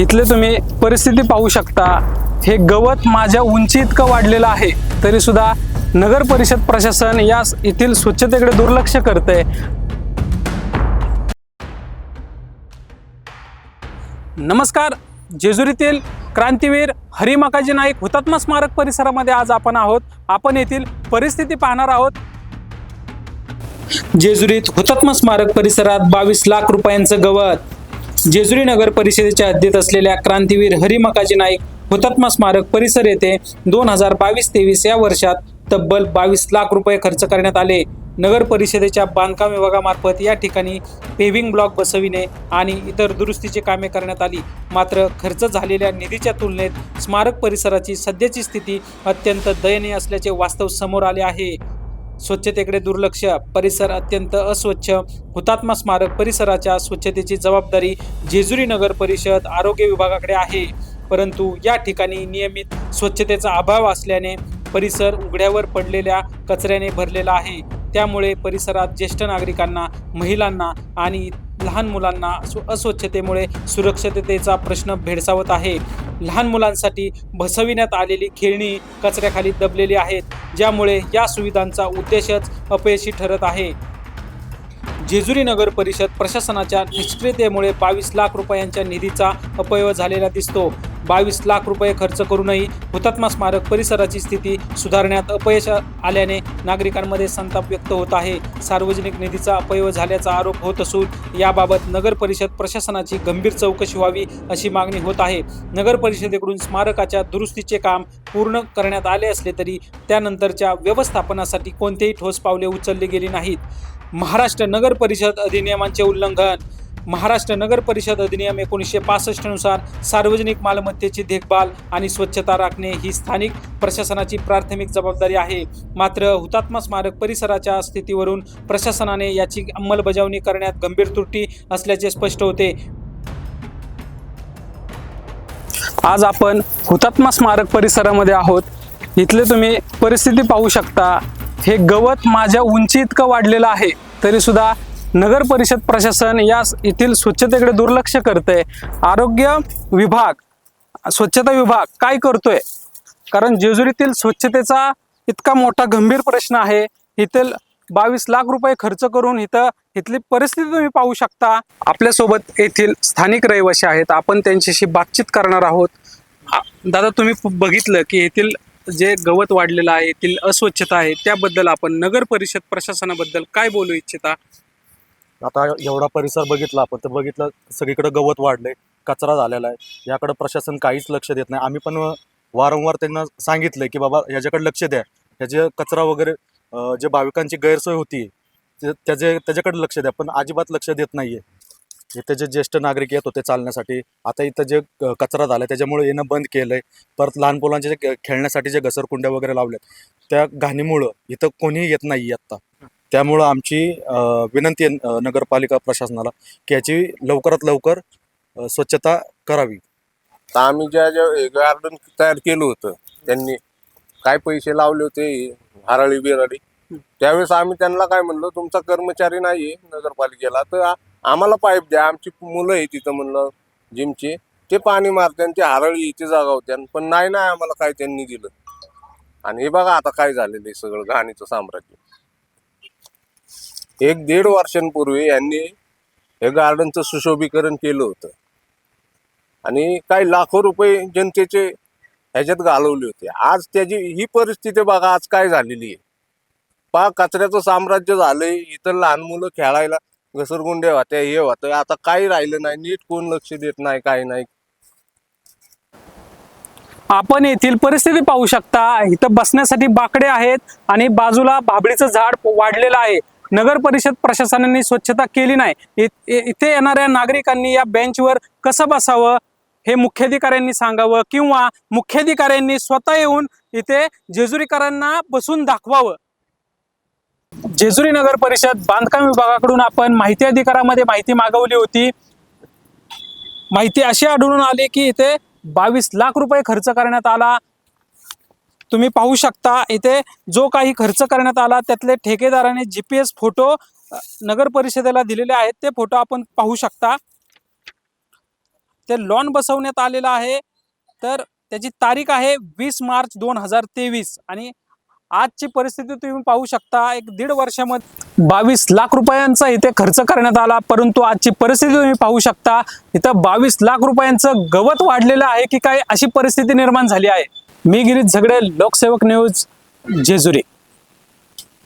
इथले तुम्ही परिस्थिती पाहू शकता. हे गवत माझ्या उंची इतकं वाढलेलं आहे तरी सुद्धा नगर परिषद प्रशासन या येथील स्वच्छतेकडे दुर्लक्ष करते नमस्कार जेजुरीतील क्रांतीवीर हरिमाकाजी नाईक हुतात्मा स्मारक परिसरामध्ये आज आपण आहोत. आपण येथील परिस्थिती पाहणार आहोत. जेजुरीत हुतात्मा स्मारक परिसरात बावीस लाख रुपयांचं गवत. जेजुरी नगर परिषदेच्या हद्दीत असलेल्या क्रांतीवीर हरिमकाजी नाईक हुतात्मा स्मारक परिसर येथे दोन हजार बावीस तेवीस या वर्षात तब्बल बावीस लाख रुपये खर्च करण्यात आले. नगर परिषदेच्या बांधकाम विभागामार्फत या ठिकाणी पेव्हिंग ब्लॉक बसविणे आणि इतर दुरुस्तीची कामे करण्यात आली. मात्र खर्च झालेल्या निधीच्या तुलनेत स्मारक परिसराची सध्याची स्थिती अत्यंत दयनीय असल्याचे वास्तव समोर आले आहे. स्वच्छतेकडे दुर्लक्ष परिसर अत्यंत अस्वच्छ हुतात्मा स्मारक परिसराच्या स्वच्छतेची जबाबदारी जेजुरी नगर परिषद आरोग्य विभागाकडे आहे. परंतु या ठिकाणी नियमित स्वच्छतेचा अभाव असल्याने परिसर उघड्यावर पडलेल्या कचऱ्याने भरलेला आहे. त्यामुळे परिसरात ज्येष्ठ नागरिकांना महिलांना आणि लहान मुलांना स्व- अस्वच्छतेमुळे सुरक्षिततेचा प्रश्न भेडसावत आहे. लहान मुलांसाठी बसविण्यात आलेली खेळणी कचऱ्याखाली दबलेली आहेत ज्यामुळे या सुविधांचा उद्देशच अपयशी ठरत आहे. जेजुरी नगर परिषद प्रशासनाच्या निष्क्रियतेमुळे बावीस लाख रुपयांच्या निधीचा अपव्यय झालेला दिसतो. बावीस लाख रुपये खर्च करूनही हुतात्मा स्मारक परिसराची स्थिती सुधारण्यात अपयश आल्याने नागरिकांमध्ये संताप व्यक्त होत आहे. सार्वजनिक निधीचा अपयव झाल्याचा आरोप होत असून याबाबत नगर परिषद प्रशासनाची गंभीर चौकशी व्हावी अशी मागणी होत आहे. नगर परिषदेकडून स्मारकाच्या दुरुस्तीचे काम पूर्ण करण्यात आले असले तरी त्यानंतरच्या व्यवस्थापनासाठी कोणतेही ठोस पावले उचलली गेली नाहीत. महाराष्ट्र नगर परिषद अधिनियमांचे उल्लंघन महाराष्ट्र नगर परिषद अधिनियम एकोणीसशे पासष्टनुसार सार्वजनिक मालमत्तेची देखभाल आणि स्वच्छता राखणे ही स्थानिक प्रशासनाची प्राथमिक जबाबदारी आहे. मात्र हुतात्मा स्मारक परिसराच्या स्थितीवरून प्रशासनाने याची अंमलबजावणी करण्यात गंभीर त्रुटी असल्याचे स्पष्ट होते. आज आपण हुतात्मा स्मारक परिसरामध्ये आहोत. इथले तुम्ही परिस्थिती पाहू शकता. हे गवत माझ्या उंची इतकं वाढलेलं आहे. तरी सुद्धा नगर परिषद प्रशासन या येथील स्वच्छतेकडे दुर्लक्ष करते. आरोग्य विभाग स्वच्छता विभाग काय करतोय? कारण जेजुरीतील स्वच्छतेचा इतका मोठा गंभीर प्रश्न आहे. इथील बावीस लाख रुपये खर्च करून इथं इथली परिस्थिती तुम्ही पाहू शकता. आपल्यासोबत येथील स्थानिक रहिवासी आहेत. आपण त्यांच्याशी बातचीत करणार आहोत. दादा तुम्ही बघितलं की येथील जे गवत वाढलेलं आहे येथील अस्वच्छता आहे त्याबद्दल आपण नगर परिषद प्रशासनाबद्दल काय बोलू इच्छिता? आता एवढा परिसर बघितला आपण तर बघितलं सगळीकडे गवत वाढलंय कचरा झालेला आहे. याकडे प्रशासन काहीच लक्ष देत नाही. आम्ही पण वारंवार त्यांना सांगितलंय की बाबा ह्याच्याकडे लक्ष द्या. ह्याचे कचरा वगैरे जे भाविकांची गैरसोय होती त्याचे त्याच्याकडे लक्ष द्या पण अजिबात लक्ष देत नाहीये. इथे जे ज्येष्ठ नागरिक येत होते चालण्यासाठी आता इथं जे कचरा झाला त्याच्यामुळे येणं बंद केलंय. परत लहान मुलांचे जे खेळण्यासाठी जे घसरकुंड्या वगैरे लावल्यात त्या घाणीमुळं इथं कोणीही येत नाही आत्ता. त्यामुळं आमची विनंती आहे नगरपालिका प्रशासनाला की याची लवकरात लवकर स्वच्छता करावी. तर आम्ही ज्या ज्या गार्डन तयार केलं होतं त्यांनी काय पैसे लावले होते हराळी बिराळी त्यावेळेस आम्ही त्यांना काय म्हणलो तुमचा कर्मचारी नाहीये नगरपालिकेला तर आम्हाला पाईप द्या आमची मुलं आहे तिथं म्हणलं जिमचे. ते पाणी मारते आणि ते हरळी इथे जागा होत्या पण नाही नाही आम्हाला काय त्यांनी दिलं. आणि हे बघा आता काय झालेलं आहे सगळं घाणीचं साम्राज्य. एक दीड वर्षांपूर्वी यांनी हे गार्डनचं सुशोभीकरण केलं होतं. आणि काही लाखो रुपये जनतेचे ह्याच्यात घालवले होते. आज त्याची ही परिस्थिती बघा आज काय झालेली आहे. पा कचऱ्याचं साम्राज्य झालंय इतर लहान मुलं खेळायला घसरगुंडे होत्या हे होतं. आता काही राहिलं नाही नीट कोण लक्ष देत नाही काही नाही. आपण येथील परिस्थिती पाहू शकता इथं बसण्यासाठी बाकडे आहेत आणि बाजूला भाबडीचं झाड वाढलेलं आहे. नगर परिषद प्रशासनाने स्वच्छता केली नाही. इथे येणाऱ्या नागरिकांनी या बेंचवर कसं बसावं हे मुख्याधिकाऱ्यांनी सांगावं किंवा मुख्याधिकाऱ्यांनी स्वतः येऊन इथे जेजुरीकरांना बसून दाखवावं? जेजुरी नगर परिषद बांधकाम विभागाकडून आपण माहिती अधिकारामध्ये माहिती मागवली होती. माहिती अशी आढळून आली की इथे बावीस लाख रुपये खर्च करण्यात आला. तुम्ही पाहू शकता इथे जो काही खर्च करण्यात आला त्यातले ठेकेदाराने जी पी एस फोटो नगर परिषदेला दिलेले आहेत. ते फोटो आपण पाहू शकता. ते लॉन बसवण्यात आलेलं आहे. तर त्याची तारीख आहे वीस मार्च दोन हजार तेवीस. आणि आजची परिस्थिती तुम्ही पाहू शकता एक दीड वर्षामध्ये बावीस लाख रुपयांचा इथे खर्च करण्यात आला. परंतु आजची परिस्थिती तुम्ही पाहू शकता इथं बावीस लाख रुपयांचं गवत वाढलेलं आहे की काय अशी परिस्थिती निर्माण झाली आहे. मी गिरीश झगडे लोकसेवक न्यूज जेजुरी.